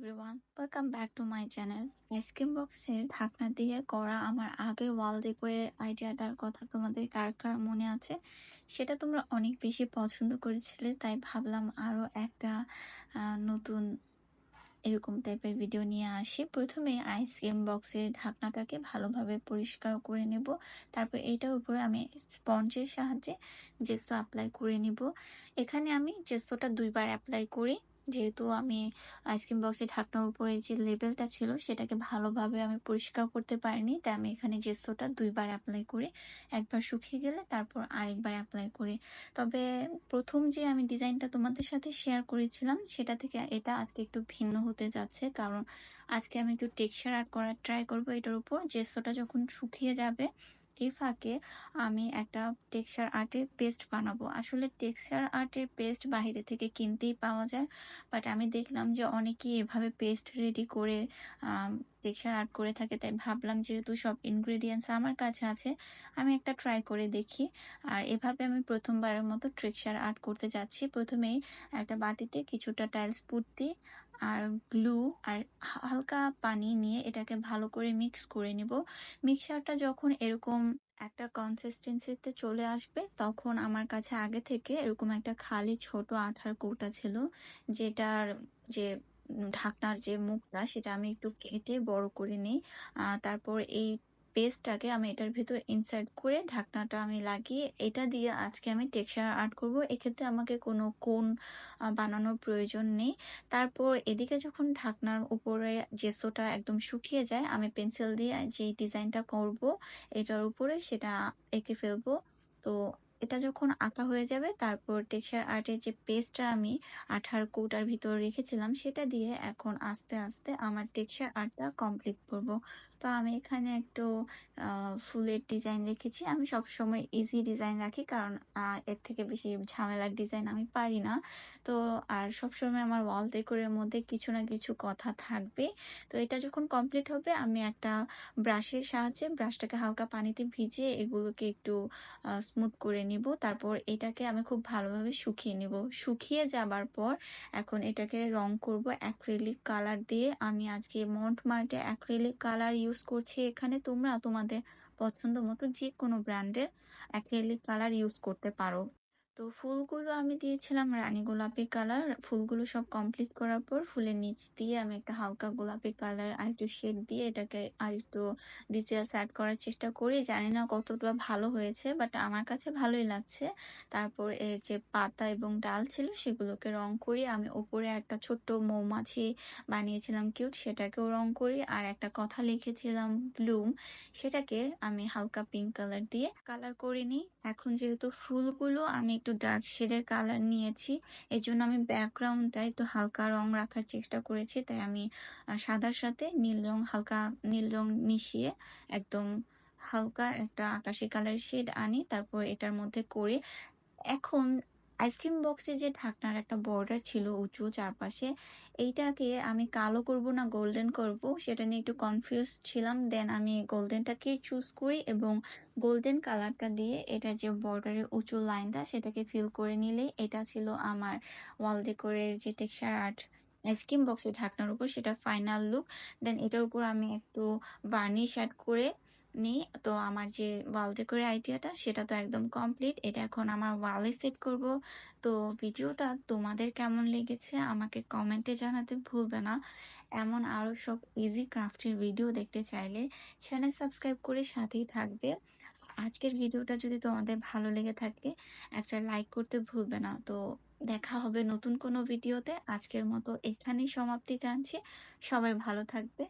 Everyone welcome back to my channel ice cream বক্সের ঢাকনা দিয়ে করা আমার আগে ওয়াল ডেকোরের আইডিয়াটার কথা তোমাদের কার কার মনে আছে? সেটা তোমরা অনেক বেশি পছন্দ করেছিলে, তাই ভাবলাম আরও একটা নতুন এরকম টাইপের ভিডিও নিয়ে আসি। প্রথমে আইসক্রিম বক্সের ঢাকনাটাকে ভালোভাবে পরিষ্কার করে নেব। তারপর এটার উপরে আমি স্পঞ্জের সাহায্যে জেসো অ্যাপ্লাই করে নিব। এখানে আমি জেসোটা দুইবার অ্যাপ্লাই করি। যেহেতু আমি আইসক্রিম বক্সের ঢাকনার উপরে যে লেবেলটা ছিল সেটাকে ভালোভাবে আমি পরিষ্কার করতে পারিনি, তাই আমি এখানে জেসোটা দুইবার অ্যাপ্লাই করে একবার শুকিয়ে গেলে তারপর আরেকবার অ্যাপ্লাই করি। তবে প্রথম যে আমি ডিজাইনটা তোমাদের সাথে শেয়ার করেছিলাম, সেটা থেকে এটা আজকে একটু ভিন্ন হতে যাচ্ছে। কারণ আজকে আমি একটু টেক্সচার আর্ট করার ট্রাই করব এটার উপর। জেসোটা যখন শুকিয়ে যাবে এই ফাঁকে আমি একটা টেক্সচার আর্টের পেস্ট বানাবো। আসলে টেক্সচার আর্টের পেস্ট বাইরে থেকে কিনতেই পাওয়া যায়, বাট আমি দেখলাম যে অনেকেই এভাবে পেস্ট রেডি করে টেক্সচার আর্ট করে থাকে, তাই ভাবলাম যেহেতু সব ইনগ্রেডিয়েন্টস আমার কাছে আছে, আমি একটা ট্রাই করে দেখি। আর এভাবে আমি প্রথমবারের মতো টেক্সচার আর্ট করতে যাচ্ছি। প্রথমেই একটা বাটিতে কিছুটা টাইলস পুঁতি আর গ্লু আর হালকা পানি নিয়ে এটাকে ভালো করে মিক্স করে নিব। মিক্সারটা যখন এরকম একটা কনসিস্টেন্সিতে চলে আসবে, তখন আমার কাছে আগে থেকে এরকম একটা খালি ছোট আঠার কৌটা ছিল, যেটার যে ঢাকনার যে মুখটা সেটা আমি একটু কেটে বড় করে নিই। তারপর এই পেস্টটাকে আমি এটার ভিতর ইনসার্ট করে ঢাকনাটা আমি লাগিয়ে এটা দিয়ে আজকে আমি টেক্সচার আর্ট করব। এক্ষেত্রে আমাকে কোনো কোন বানানোর প্রয়োজন নেই। তারপর এদিকে যখন ঢাকনার উপরে জেসোটা একদম শুকিয়ে যায়, আমি পেন্সিল দিয়ে যে ডিজাইনটা করব, এটার উপরে সেটা এঁকে ফেলব। তো এটা যখন আঁকা হয়ে যাবে, তারপর টেক্সচার আর্টের যে পেস্টটা আমি আঠার কৌটার ভিতর রেখেছিলাম, সেটা দিয়ে এখন আস্তে আস্তে আমার টেক্সচার আর্টটা কমপ্লিট করব। তো আমি এখানে একটু ফুলের ডিজাইন রেখেছি। আমি সব সময় ইজি ডিজাইন রাখি কারণ এর থেকে বেশি ঝামেলার ডিজাইন আমি পারি না। তো, আর সব সময় আমার ওয়াল ডেকোরের মধ্যে কিছু না কিছু কথা থাকবে। তো এটা যখন কমপ্লিট হবে, আমি একটা ব্রাশের সাহায্যে ব্রাশটাকে হালকা পানিতে ভিজিয়ে এগুলোকে একটু স্মুথ করে নিব, তারপর এটাকে আমি খুব ভালোভাবে শুকিয়ে নিব। শুকিয়ে যাবার পর এখন এটাকে রং করব অ্যাক্রিলিক কালার দিয়ে। আমি আজকে মন্ট মার্টে অ্যাক্রিলিক কালার ইউজ করছি এখানে। তোমরা তোমাদের পছন্দ মতো যে কোনো ব্র্যান্ডের অ্যাক্রিলিক কালার ইউজ করতে পারো। তো ফুলগুলো আমি দিয়েছিলাম রানী গোলাপি কালার। ফুলগুলো সব কমপ্লিট করার পর ফুলের নিচ দিয়ে আমি একটা হালকা গোলাপি কালার আর একটু শেড দিয়ে এটাকে আর একটু ডিটেলস অ্যাড করার চেষ্টা করি। জানি না কতটা ভালো হয়েছে বাট আমার কাছে ভালোই লাগছে। তারপর এর যে পাতা এবং ডাল ছিল সেগুলোকে রং করি। আমি ওপরে একটা ছোট্ট মৌমাছি বানিয়েছিলাম কিউট সেটাকেও রং করি। আর একটা কথা লিখেছিলাম ব্লুম সেটাকে আমি হালকা পিঙ্ক কালার দিয়ে কালার করে নিই। এখন যেহেতু ফুলগুলো আমি একটু ডার্ক শেডের কালার নিয়েছি। এর জন্য আমি ব্যাকগ্রাউন্ডটা একটু হালকা রং রাখার চেষ্টা করেছি, তাই আমি সাদার সাথে নীল রং, হালকা নীল রং মিশিয়ে একদম হালকা একটা আকাশি কালার শেড আনি, তারপর এটার মধ্যে করে এখন আইসক্রিম বক্সে যে ঢাকনার একটা বর্ডার ছিল উঁচু চারপাশে, এইটাকে আমি কালো করব না গোল্ডেন করব, সেটা নিয়ে একটু কনফিউজ ছিলাম। দেন আমি গোল্ডেনটাকে চুজ করি এবং গোল্ডেন কালারটা দিয়ে এটা যে বর্ডারের উঁচু লাইনটা সেটাকে ফিল করে নিলে এটা ছিল আমার ওয়াল ডেকোরের যে টেক্সচার আর্ট আইসক্রিম বক্সের ঢাকনার উপর সেটা ফাইনাল লুক দেন এটার উপর আমি একটু বার্নিশ অ্যাড করে নিই। তো আমার যে ওয়াল ডেকোরের আইডিয়াটা সেটা তো একদম কমপ্লিট এটা এখন আমার ওয়ালে সেট করব। তো ভিডিওটা তোমাদের কেমন লেগেছে, আমাকে কমেন্টে জানাতে ভুলবে না। এমন আরও সব ইজি ক্রাফটের ভিডিও দেখতে চাইলে চ্যানেল সাবস্ক্রাইব করে সাথেই থাকবে। আজকের ভিডিওটা যদি তোমাদের ভালো লেগে থাকে, একটা লাইক করতে ভুলবে না। তো দেখা হবে নতুন কোনো ভিডিওতে আজকের মতো এখানেই সমাপ্তি টানছি সবাই ভালো থাকবে।